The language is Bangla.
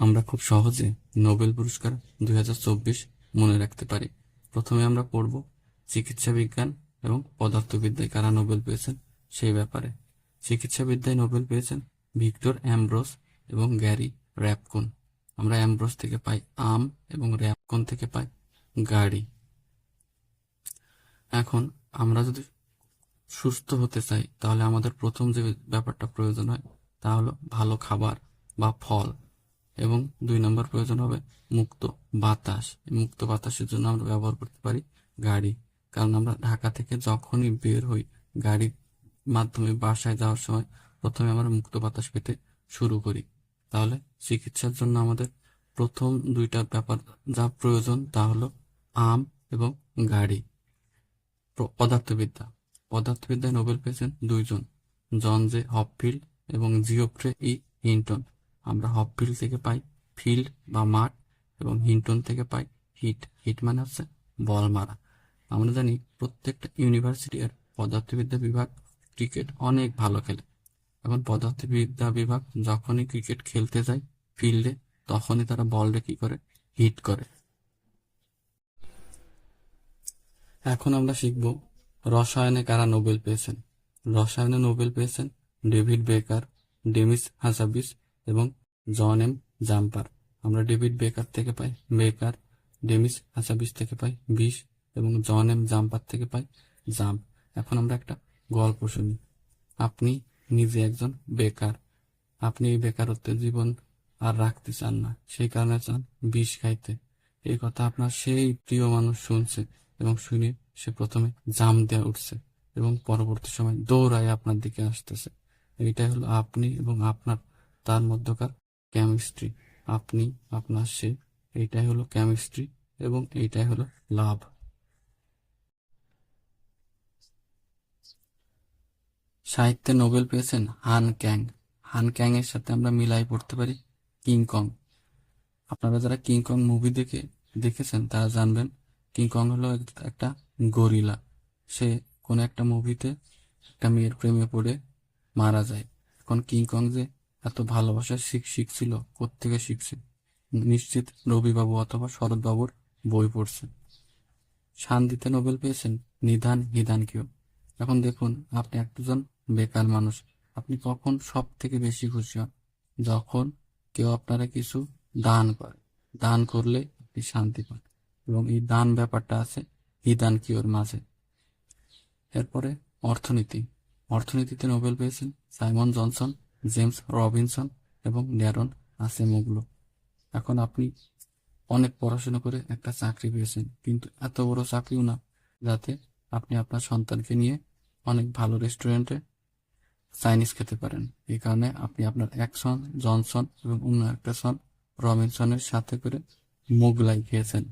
আমরা খুব সহজে নোবেল পুরস্কার দুই হাজার চব্বিশ মনে রাখতে পারি। প্রথমে আমরা পড়ব চিকিৎসা বিজ্ঞান এবং পদার্থবিদ্যায় কারা নোবেল পেয়েছেন সেই ব্যাপারে। চিকিৎসাবিদ্যায় নোবেল পেয়েছেন ভিক্টর অ্যামব্রোস এবং গ্যারি র্যাপকুন। আমরা অ্যামব্রোস থেকে পাই আম এবং র্যাপকুন থেকে পাই গাড়ি। এখন আমরা যদি সুস্থ হতে চাই, তাহলে আমাদের প্রথম যে ব্যাপারটা প্রয়োজন হয়, তা হলো ভালো খাবার বা ফল। এবং দুই নম্বর প্রয়োজন হবে মুক্ত বাতাস। মুক্ত বাতাসের জন্য আমরা ব্যবহার করতে পারি গাড়ি। কারণ আমরা ঢাকা থেকে যখনই বের হই, গাড়ির মাধ্যমে বাসায় যাওয়ার সময় প্রথমে আমরা মুক্ত বাতাস পেতে শুরু করি। তাহলে চিকিৎসার জন্য আমাদের প্রথম দুইটা ব্যাপার যা প্রয়োজন তা হলো আম এবং গাড়ি। পদার্থবিদ্যা। পদার্থবিদ্যায় নোবেল পেয়েছেন দুইজন, জন জে হপফিল্ড এবং জিওফ্রে ই হিন্টন। আমরা হপফিল্ড থেকে পাই, ফিল্ড বা মাঠ এবং হিন্টন থেকে পাই, হিট। হিট মানে হচ্ছে বল মারা। আমরা জানি প্রত্যেকটা ইউনিভার্সিটি এর পদার্থবিদ্যা বিভাগ ক্রিকেট অনেক ভালো খেলে। এখন পদার্থবিদ্যা বিভাগ যখনই ক্রিকেট খেলতে যায় ফিল্ডে, তখনই তারা বলটা কি করে? হিট করে। এখন আমরা শিখব রসায়নে কারা নোবেল পেয়েছেন। রসায়নে নোবেল পেয়েছেন ডেভিড বেকার, ডেমিস হাসাবিস এবং জন এম জাম্পার। আমরা ডেভিড বেকার থেকে পাই, বেকার, ডেমিস হাসাবিস থেকে পাই বিষ এবং জন এম জাম্পার থেকে পাই, জাম্প। এখন আমরা একটা গল্প শুনি। আপনি নিজে একজন বেকার। আপনি এই বেকারত্বের জীবন আর রাখতে চান না। সেই কারণে চান বিষ খাইতে। এই কথা আপনার সেই প্রিয় মানুষ শুনছে এবং শুনে সে প্রথমে জাম দেওয়া উঠছে এবং পরবর্তী সময় দৌড়ায় আপনার দিকে আসতেছে। এইটাই হলো আপনি এবং আপনার তার মধ্যকার কেমিস্ট্রি আপনি, আপনার সে এইটাই হলো কেমিস্ট্রি এবং এইটাই হলো লাভ সাহিত্যে নোবেল পেয়েছেন হান ক্যাং হান ক্যাং এর সাথে আমরা মিলাই পড়তে পারি কিংকং আপনারা যারা কিংকং মুভি দেখে, দেখেছেন, তারা জানবেন কিংকং হলো একটা গরিলা সে কোনো একটা মুভিতে একটা মেয়ের প্রেমে পড়ে মারা যায়। এখন কিংকং যে এত ভালোবাসা শিখ শিখছিল, কোত্থেকে শিখছে? নিশ্চিত রবিবাবু অথবা শরৎবাবুর বই পড়ছে। শান্তিতে নোবেল পেয়েছেন? নিধান হিদান কেউ। এখন দেখুন, আপনি একজন বেকার মানুষ। আপনি কখন সব থেকে বেশি খুশি হন? যখন কেউ আপনারা কিছু দান করে। দান করলে আপনি শান্তি পান। এবং এই দান ব্যাপারটা আছে হিদান কিওর মাঝে। এরপরে অর্থনীতি। অর্থনীতিতে নোবেল পেয়েছেন সাইমন জনসন। জেমস রবিনসন এবং ন্যারন আসেমোগলো এখন আপনি অনেক পড়াশোনা করে একটা চাকরি পেয়েছেন, কিন্তু এত বড় চাকরিও না, যাতে আপনি আপনার সন্তানকে নিয়ে অনেক ভালো রেস্টুরেন্টে চাইনিজ খেতে পারেন। এই কারণে আপনি আপনার এক সন জনসন এবং অন্য একটা সন রবিনসনের সাথে করে মোগলাই খেয়েছেন।